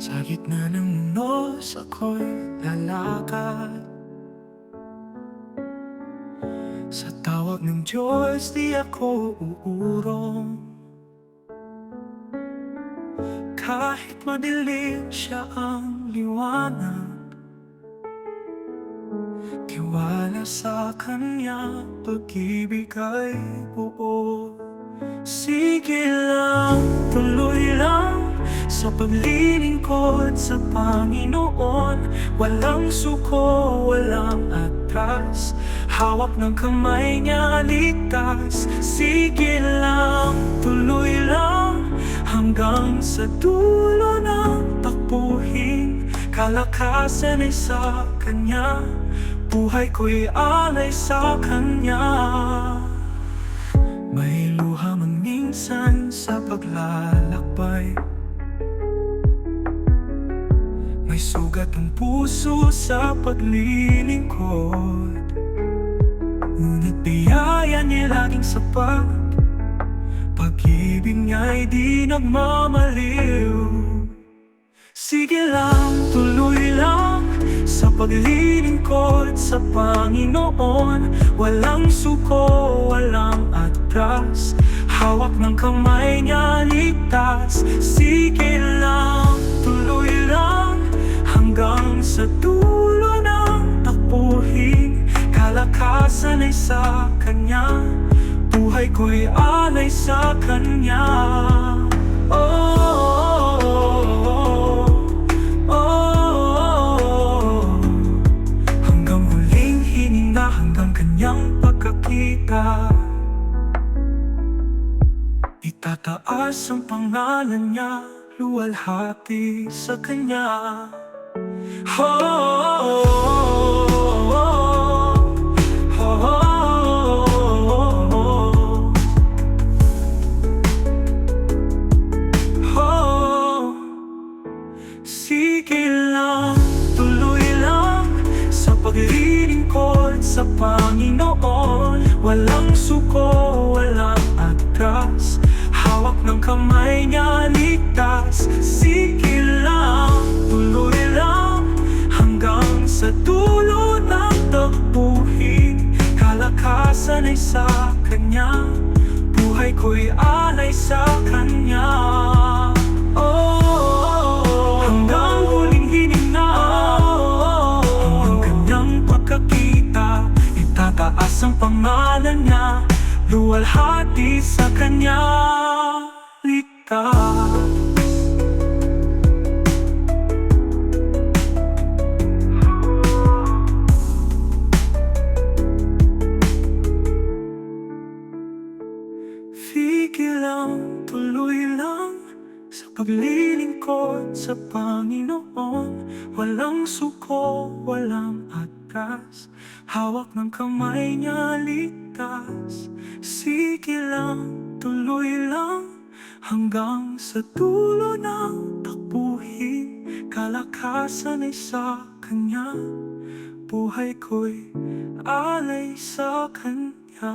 Sa gitna ng unos ako'y lalakad. Sa tawag ng Diyos di ako uurong. Kahit madilim siya ang liwanag Tiwala sa Kanya, pag-ibig ay buo. Sige lang, tuloy lang Sa paglilingkod sa Panginoon. Walang suko, walang atras. Hawak ng kamay niya, ligtas. Sige lang, tuloy lang. Hanggang sa dulo ng takbuhin Kalakasan ay sa Kanya. Buhay ko'y alay sa Kanya. May luha man minsan sa paglalakbay ang puso sa paglilingkod. Ngunit biyaya niya laging sapat Pag-ibig niya'y di nagmamaliw. Sige lang, tuloy lang Sa paglilingkod sa Panginoon. Walang suko, walang atras. Hawak ng kamay niya, ligtas. Sige lang, Hanggang sa dulo ng takbuhin Kalakasan ay sa Kanya Buhay ko'y alay sa Kanya. Oh, oh, oh, oh. Hanggang huling hininga Hanggang Kanyang pagkakita. Itataas ang pangalan niya Luwalhati sa Kanya sige lang, tuloy lang. Sa paglilingkod sa Panginoon Walang suko, walang atras Hawak ng kamay niya, ligtas. Sige sa Kanya. Buhay ko'y alay sa Kanya. Oh, hanggang huling hininga. Pagkakita Itataas ang pangalan niya. Luwalhati sa Kanya. Ligtas paglilingkod sa Panginoon. Walang suko, walang atras Hawak ng kamay niya, ligtas. Sige lang, tuloy lang. Hanggang sa dulo ng takbuhin Kalakasan ay sa Kanya. Buhay ko'y alay sa Kanya